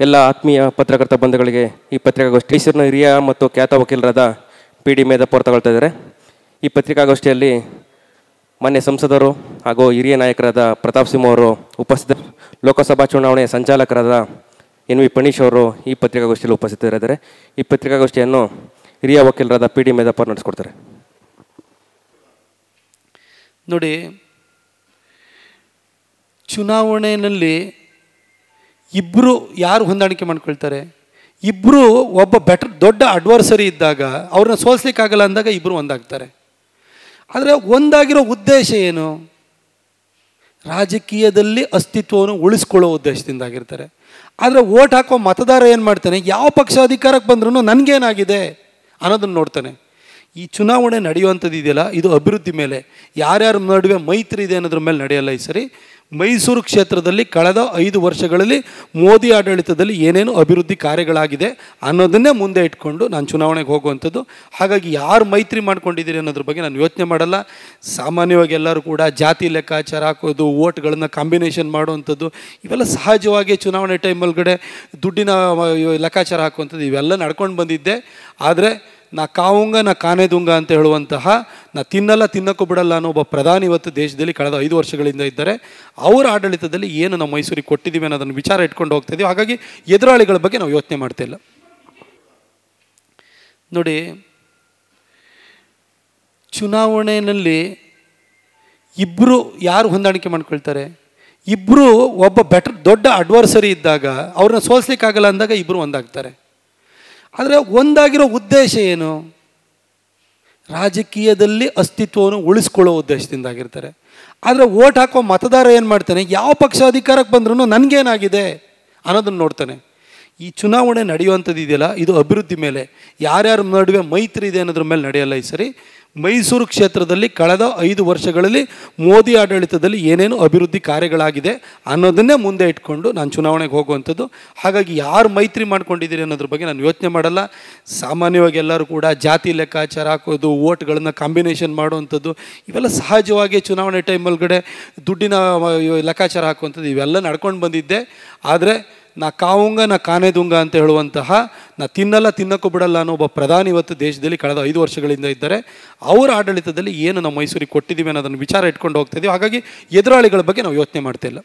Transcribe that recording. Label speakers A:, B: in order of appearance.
A: ಎಲ್ಲ ಆತ್ಮೀಯ ಪತ್ರಕರ್ತ ಬಂಧುಗಳಿಗೆ ಈ ಪತ್ರಿಕಾಗೋಷ್ಠಿ ಮೈಸೂರಿನ ಹಿರಿಯ ಮತ್ತು ಖ್ಯಾತ ವಕೀಲರಾದ ಪಿ ಡಿ ಮೇಧಪ್ಪವ್ರು ತಗೊಳ್ತಾ ಇದ್ದಾರೆ. ಈ ಪತ್ರಿಕಾಗೋಷ್ಠಿಯಲ್ಲಿ ಮಾನ್ಯ ಸಂಸದರು ಹಾಗೂ ಹಿರಿಯ ನಾಯಕರಾದ ಪ್ರತಾಪ್ ಸಿಂಹ ಅವರು ಉಪಸ್ಥಿತ ಲೋಕಸಭಾ ಚುನಾವಣೆಯ ಸಂಚಾಲಕರಾದ ಎನ್ ವಿ ಪಣೀಶ್ ಅವರು ಈ ಪತ್ರಿಕಾಗೋಷ್ಠಿಯಲ್ಲಿ ಉಪಸ್ಥಿತರಿದ್ದಾರೆ. ಈ ಪತ್ರಿಕಾಗೋಷ್ಠಿಯನ್ನು ಹಿರಿಯ ವಕೀಲರಾದ ಪಿ ಡಿ ಮೇಧಪ್ಪ ಅವ್ರು ನಡೆಸ್ಕೊಡ್ತಾರೆ.
B: ನೋಡಿ, ಚುನಾವಣೆಯಲ್ಲಿ ಇಬ್ಬರು ಯಾರು ಹೊಂದಾಣಿಕೆ ಮಾಡ್ಕೊಳ್ತಾರೆ? ಇಬ್ಬರು ಒಬ್ಬ ಬೆಟರ್ ದೊಡ್ಡ ಅಡ್ವರ್ಸರಿ ಇದ್ದಾಗ ಅವ್ರನ್ನ ಸೋಲ್ಸ್ಲಿಕ್ಕಾಗಲ್ಲ ಅಂದಾಗ ಇಬ್ಬರು ಒಂದಾಗ್ತಾರೆ. ಆದರೆ ಒಂದಾಗಿರೋ ಉದ್ದೇಶ ಏನು? ರಾಜಕೀಯದಲ್ಲಿ ಅಸ್ತಿತ್ವವನ್ನು ಉಳಿಸ್ಕೊಳ್ಳೋ ಉದ್ದೇಶದಿಂದ ಆಗಿರ್ತಾರೆ. ಆದರೆ ಓಟ್ ಹಾಕೋ ಮತದಾರ ಏನು ಮಾಡ್ತಾನೆ? ಯಾವ ಪಕ್ಷ ಅಧಿಕಾರಕ್ಕೆ ಬಂದ್ರೂ ನನಗೇನಾಗಿದೆ ಅನ್ನೋದನ್ನು ನೋಡ್ತಾನೆ. ಈ ಚುನಾವಣೆ ನಡೆಯುವಂಥದ್ದು ಇದೆಯಲ್ಲ, ಇದು ಅಭಿವೃದ್ಧಿ ಮೇಲೆ. ಯಾರ್ಯಾರ ನಡುವೆ ಮೈತ್ರಿ ಇದೆ ಅನ್ನೋದ್ರ ಮೇಲೆ ನಡೆಯಲ್ಲ ಈ ಸರಿ. ಮೈಸೂರು ಕ್ಷೇತ್ರದಲ್ಲಿ ಕಳೆದ ಐದು ವರ್ಷಗಳಲ್ಲಿ ಮೋದಿ ಆಡಳಿತದಲ್ಲಿ ಏನೇನು ಅಭಿವೃದ್ಧಿ ಕಾರ್ಯಗಳಾಗಿದೆ ಅನ್ನೋದನ್ನೇ ಮುಂದೆ ಇಟ್ಕೊಂಡು ನಾನು ಚುನಾವಣೆಗೆ ಹೋಗುವಂಥದ್ದು. ಹಾಗಾಗಿ ಯಾರು ಮೈತ್ರಿ ಮಾಡ್ಕೊಂಡಿದ್ದೀರಿ ಅನ್ನೋದ್ರ ಬಗ್ಗೆ ನಾನು ಯೋಚನೆ ಮಾಡಲ್ಲ. ಸಾಮಾನ್ಯವಾಗಿ ಎಲ್ಲರೂ ಕೂಡ ಜಾತಿ ಲೆಕ್ಕಾಚಾರ ಹಾಕೋದು ಓಟ್ಗಳನ್ನು ಕಾಂಬಿನೇಷನ್ ಮಾಡುವಂಥದ್ದು, ಇವೆಲ್ಲ ಸಹಜವಾಗಿ ಚುನಾವಣೆ ಟೈಮಲ್ಗಡೆ ದುಡ್ಡಿನ ಲೆಕ್ಕಾಚಾರ ಹಾಕುವಂಥದ್ದು ಇವೆಲ್ಲ ನಡ್ಕೊಂಡು ಬಂದಿದ್ದೆ. ಆದರೆ ನಾ ಕಾವುಂಗ, ನಾ ಕಾನೆದುಂಗ ಅಂತ ಹೇಳುವಂತಹ ನಾ ತಿನ್ನಲ್ಲ, ತಿನ್ನಕ್ಕೂ ಬಿಡಲ್ಲ ಅನ್ನೋ ಒಬ್ಬ ಪ್ರಧಾನಿ ಇವತ್ತು ದೇಶದಲ್ಲಿ ಕಳೆದ ಐದು ವರ್ಷಗಳಿಂದ ಇದ್ದಾರೆ. ಅವರ ಆಡಳಿತದಲ್ಲಿ ಏನು ನಾವು ಮೈಸೂರಿಗೆ ಕೊಟ್ಟಿದ್ದೀವಿ ಅನ್ನೋದನ್ನು ವಿಚಾರ ಇಟ್ಕೊಂಡು ಹೋಗ್ತಾ ಇದೀವಿ. ಹಾಗಾಗಿ ಎದುರಾಳಿಗಳ ಬಗ್ಗೆ ನಾವು ಯೋಚನೆ ಮಾಡ್ತಾ ಇಲ್ಲ. ನೋಡಿ, ಚುನಾವಣೆಯಲ್ಲಿ ಇಬ್ಬರು ಯಾರು ಹೊಂದಾಣಿಕೆ ಮಾಡ್ಕೊಳ್ತಾರೆ? ಇಬ್ಬರು ಒಬ್ಬ ಬೆಟರ್, ದೊಡ್ಡ ಅಡ್ವರ್ಸರಿ ಇದ್ದಾಗ ಅವ್ರನ್ನ ಸೋಲಿಸ್ಲಿಕ್ಕಾಗಲ್ಲ ಅಂದಾಗ ಇಬ್ಬರು ಒಂದಾಗ್ತಾರೆ. ಆದರೆ ಒಂದಾಗಿರೋ ಉದ್ದೇಶ ಏನು? ರಾಜಕೀಯದಲ್ಲಿ ಅಸ್ತಿತ್ವವನ್ನು ಉಳಿಸ್ಕೊಳ್ಳೋ ಉದ್ದೇಶದಿಂದ ಆಗಿರ್ತಾರೆ. ಆದರೆ ಓಟ್ ಹಾಕೋ ಮತದಾರ ಏನು ಮಾಡ್ತಾನೆ? ಯಾವ ಪಕ್ಷ ಅಧಿಕಾರಕ್ಕೆ ಬಂದ್ರೂ ನನಗೇನಾಗಿದೆ ಅನ್ನೋದನ್ನು ನೋಡ್ತಾನೆ. ಈ ಚುನಾವಣೆ ನಡೆಯುವಂಥದ್ದು ಇದೆಯಲ್ಲ, ಇದು ಅಭಿವೃದ್ಧಿ ಮೇಲೆ. ಯಾರ್ಯಾರ ನಡುವೆ ಮೈತ್ರಿ ಇದೆ ಅನ್ನೋದ್ರ ಮೇಲೆ ನಡೆಯಲ್ಲ ಈ ಸರಿ. ಮೈಸೂರು ಕ್ಷೇತ್ರದಲ್ಲಿ ಕಳೆದ ಐದು ವರ್ಷಗಳಲ್ಲಿ ಮೋದಿ ಆಡಳಿತದಲ್ಲಿ ಏನೇನು ಅಭಿವೃದ್ಧಿ ಕಾರ್ಯಗಳಾಗಿದೆ ಅನ್ನೋದನ್ನೇ ಮುಂದೆ ಇಟ್ಕೊಂಡು ನಾನು ಚುನಾವಣೆಗೆ ಹೋಗುವಂಥದ್ದು. ಹಾಗಾಗಿ ಯಾರು ಮೈತ್ರಿ ಮಾಡ್ಕೊಂಡಿದ್ದೀರಿ ಅನ್ನೋದ್ರ ಬಗ್ಗೆ ನಾನು ಯೋಚನೆ ಮಾಡಲ್ಲ. ಸಾಮಾನ್ಯವಾಗಿ ಎಲ್ಲರೂ ಕೂಡ ಜಾತಿ ಲೆಕ್ಕಾಚಾರ ಹಾಕೋದು ಓಟ್ಗಳನ್ನು ಕಾಂಬಿನೇಷನ್ ಮಾಡುವಂಥದ್ದು, ಇವೆಲ್ಲ ಸಹಜವಾಗಿ ಚುನಾವಣೆ ಟೈಮಲ್ಗಡೆ ದುಡ್ಡಿನ ಲೆಕ್ಕಾಚಾರ ಹಾಕುವಂಥದ್ದು ಇವೆಲ್ಲ ನಡ್ಕೊಂಡು ಬಂದಿದ್ದೆ. ಆದರೆ ನಾ ಕಾವುಂಗ, ನಾ ಕಾನೆದುಂಗ ಅಂತ ಹೇಳುವಂತಹ ನಾ ತಿನ್ನಲ್ಲ, ತಿನ್ನಕ್ಕೂ ಬಿಡಲ್ಲ ಅನ್ನೋ ಒಬ್ಬ ಪ್ರಧಾನಿ ಇವತ್ತು ದೇಶದಲ್ಲಿ ಕಳೆದ ಐದು ವರ್ಷಗಳಿಂದ ಇದ್ದಾರೆ. ಅವರ ಆಡಳಿತದಲ್ಲಿ ಏನು ನಾವು ಮೈಸೂರಿಗೆ ಕೊಟ್ಟಿದ್ದೀವಿ ಅನ್ನೋದನ್ನು ವಿಚಾರ ಇಟ್ಕೊಂಡು ಹೋಗ್ತಾ ಹಾಗಾಗಿ ಎದುರಾಳಿಗಳ ಬಗ್ಗೆ ನಾವು ಯೋಚನೆ ಮಾಡ್ತಾ ಇಲ್ಲ.